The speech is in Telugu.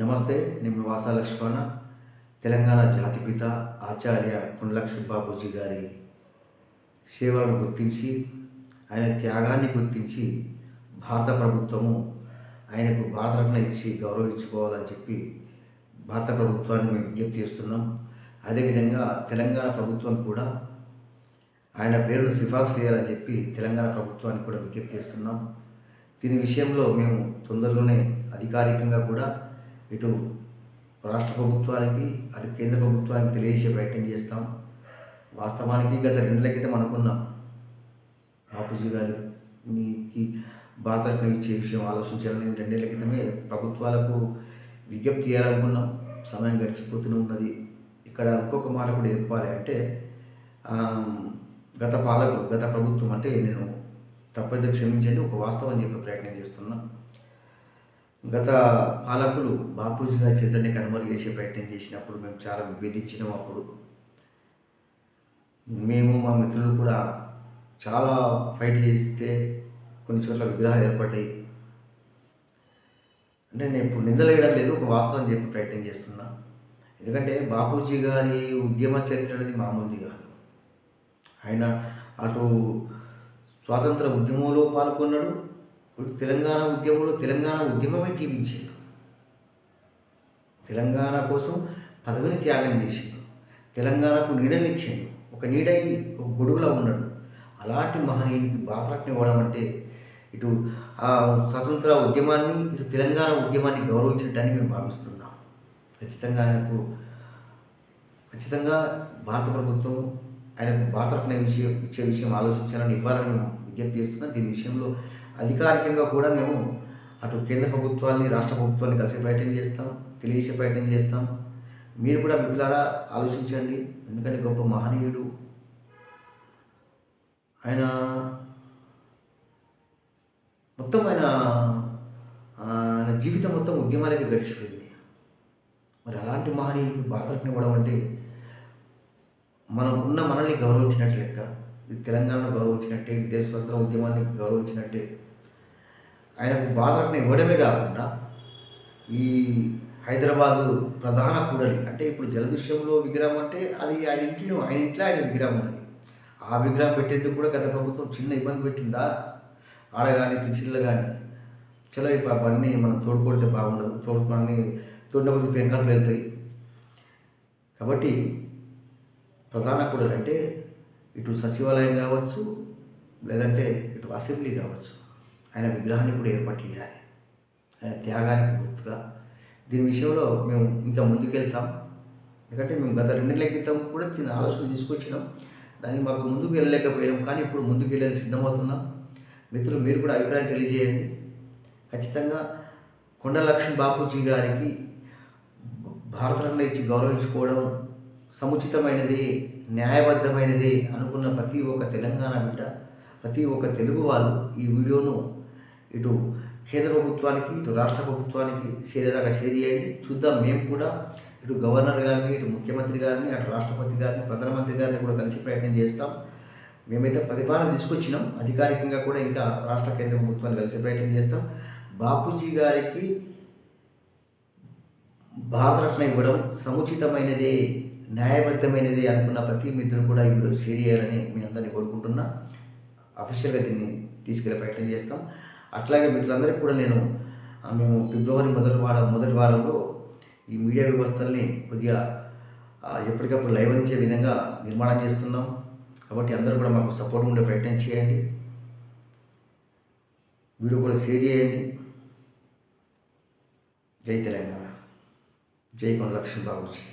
నమస్తే నేను మీ వాసా లక్ష్మణ తెలంగాణ జాతిపిత ఆచార్య కొండలక్ష్మి బాబూజీ గారి సేవలను గుర్తించి ఆయన త్యాగాన్ని గుర్తించి భారత ప్రభుత్వము ఆయనకు భారతరత్న ఇచ్చి గౌరవించుకోవాలని చెప్పి భారత ప్రభుత్వాన్ని మేము విజ్ఞప్తి చేస్తున్నాం. అదేవిధంగా తెలంగాణ ప్రభుత్వం కూడా ఆయన పేరును సిఫార్సు చేయాలని చెప్పి తెలంగాణ ప్రభుత్వానికి కూడా విజ్ఞప్తి చేస్తున్నాం. దీని విషయంలో మేము తొందరలోనే అధికారికంగా కూడా ఇటు రాష్ట్ర ప్రభుత్వానికి అటు కేంద్ర ప్రభుత్వానికి తెలియజేసే ప్రయత్నం చేస్తాం. వాస్తవానికి గత రెండుల క్రితం అనుకున్నాం. బాపూజీ గారు మీకు భారతరత్న ఇచ్చే విషయం ఆలోచించాలని రెండేళ్ళ క్రితమే ప్రభుత్వాలకు విజ్ఞప్తి చేయాలనుకున్నాం. సమయం గడిచిపోతూనే ఉన్నది. ఇక్కడ ఇంకొక మాట కూడా చెప్పాలి అంటే గత పాలకులు గత ప్రభుత్వం అంటే నేను తప్పనిసరి క్షమించండి ఒక వాస్తవం చెప్పే ప్రయత్నం చేస్తున్నా. గత పాలకులు బాపూజీ గారి చైతన్య కనుమరుగు చేసే ప్రయత్నం చేసినప్పుడు మేము చాలా విభేదించినాం అప్పుడు. మేము మా మిత్రులు కూడా చాలా ఫైట్ చేస్తే కొన్ని చోట్ల విగ్రహాలు ఏర్పడ్డాయి. అంటే నేను ఇప్పుడు నిందలేయడం లేదు ఒక వాస్తవం చెప్పి ప్రయత్నం చేస్తున్నా. ఎందుకంటే బాపూజీ గారి ఉద్యమ చరిత్ర అనేది మామూలుది కాదు. ఆయన అటు స్వాతంత్ర ఉద్యమంలో పాల్గొన్నాడు ఇటు తెలంగాణ ఉద్యమంలో తెలంగాణ ఉద్యమమే జీవించాడు తెలంగాణ కోసం పదవిని త్యాగం చేశాడు తెలంగాణకు నీడనిచ్చాడు ఒక నీడై ఒక గొడుగులా ఉన్నాడు. అలాంటి మహనీయునికి భారతరత్న ఇవ్వడం అంటే ఇటు ఆ స్వతంత్ర ఉద్యమాన్ని ఇటు తెలంగాణ ఉద్యమాన్ని గౌరవించడానికి మేము భావిస్తున్నాం. ఖచ్చితంగా ఆయనకు ఖచ్చితంగా భారత ప్రభుత్వం ఆయనకు భారతరత్న విషయం ఇచ్చే విషయం ఆలోచించాలని ఇవ్వాలని విజ్ఞప్తి చేస్తున్నాం. దీని విషయంలో అధికారికంగా కూడా మేము అటు కేంద్ర ప్రభుత్వాన్ని రాష్ట్ర ప్రభుత్వాన్ని కలిసి ప్రయత్నం చేస్తాం తెలియజేసే ప్రయత్నం చేస్తాం. మీరు కూడా మిత్రులారా ఆలోచించండి. ఎందుకంటే గొప్ప మహనీయుడు. ఆయన మొత్తం ఆయన ఆయన జీవితం మొత్తం ఉద్యమాలకి గడిచిపోయింది. మరి అలాంటి మహనీయుడికి భారతరత్న ఇవ్వడం అంటే మనం ఉన్న మనల్ని గౌరవించినట్టు లెక్క ఇది తెలంగాణను గౌరవించినట్టే దేశ స్వతంత్ర ఉద్యమాన్ని గౌరవించినట్టే ఆయనకు బాధలను ఇవ్వడమే కాకుండా ఈ హైదరాబాదు ప్రధాన కూడలి అంటే ఇప్పుడు జలదృశ్యంలో విగ్రహం అంటే అది ఆయన ఇంట్లో ఆయన ఇంట్లో ఆయన విగ్రహం ఉన్నది. ఆ విగ్రహం పెట్టేందుకు కూడా గత ప్రభుత్వం చిన్న ఇబ్బంది పెట్టిందా? ఆడ కానీ సిరిసిల్ల కానీ చలో ఇప్పుడు ఆ మనం తోడుకుంటే బాగుండదు. తోడుకోవడానికి తోడినప్పుడు కొద్ది పెంకాసులు వెళ్తాయి. కాబట్టి ప్రధాన కూడలి అంటే ఇటు సచివాలయం కావచ్చు లేదంటే ఇటు అసెంబ్లీ కావచ్చు. ఆయన విగ్రహాన్ని కూడా ఏర్పాటు చేయాలి. ఆయన త్యాగానికి గుర్తుగా. దీని విషయంలో మేము ఇంకా ముందుకెళ్తాం. ఎందుకంటే మేము గత రెండేళ్ళ క్రితం కూడా చిన్న ఆలోచన తీసుకొచ్చినాం. దానికి మాకు ముందుకు వెళ్ళలేకపోయాం కానీ ఇప్పుడు ముందుకు వెళ్ళేది సిద్ధమవుతున్నాం. మిత్రులు మీరు కూడా అభిప్రాయం తెలియజేయండి. ఖచ్చితంగా కొండ లక్ష్మీ బాపూజీ గారికి భారతరత్న ఇచ్చి గౌరవించుకోవడం సముచితమైనది న్యాయబద్ధమైనది అనుకున్న ప్రతి ఒక్క తెలంగాణ బిడ్డ ప్రతి ఒక్క తెలుగు వాళ్ళు ఈ వీడియోను ఇటు కేంద్ర ప్రభుత్వానికి ఇటు రాష్ట్ర ప్రభుత్వానికి చేరేదాకా చేరియండి చూద్దాం మేము కూడా ఇటు గవర్నర్ గారిని ఇటు ముఖ్యమంత్రి గారిని అటు రాష్ట్రపతి గారిని ప్రధానమంత్రి గారిని కూడా కలిసి ప్రయత్నం చేస్తాం. మేమైతే ప్రతిపాదన తీసుకొచ్చినాం. అధికారికంగా కూడా ఇంకా రాష్ట్ర కేంద్ర ప్రభుత్వాన్ని కలిసి ప్రయత్నం చేస్తాం. బాపూజీ గారికి భారతరత్న ఇవ్వడం సముచితమైనదే న్యాయబద్ధమైనది అనుకున్న ప్రతి మిత్రుడు కూడా ఇప్పుడు వీడియో చేయాలని మీ అందరినీ కోరుకుంటున్నా. అఫీషియల్గా దీన్ని తీసుకెళ్ళే ప్రయత్నం చేస్తాం. అట్లాగే మిత్రులందరికీ కూడా నేను మేము ఫిబ్రవరి మొదటి వారం మొదటి వారంలో ఈ మీడియా వ్యవస్థల్ని కొద్దిగా ఎప్పటికప్పుడు లైవ్ అందించే విధంగా నిర్మాణం చేస్తున్నాం. కాబట్టి అందరూ కూడా మాకు సపోర్ట్ ఉండే ప్రయత్నం చేయండి. వీడియో కూడా షేర్ చేయండి. జై తెలంగాణ. జై కొండ లక్ష్మీ బాబుజీ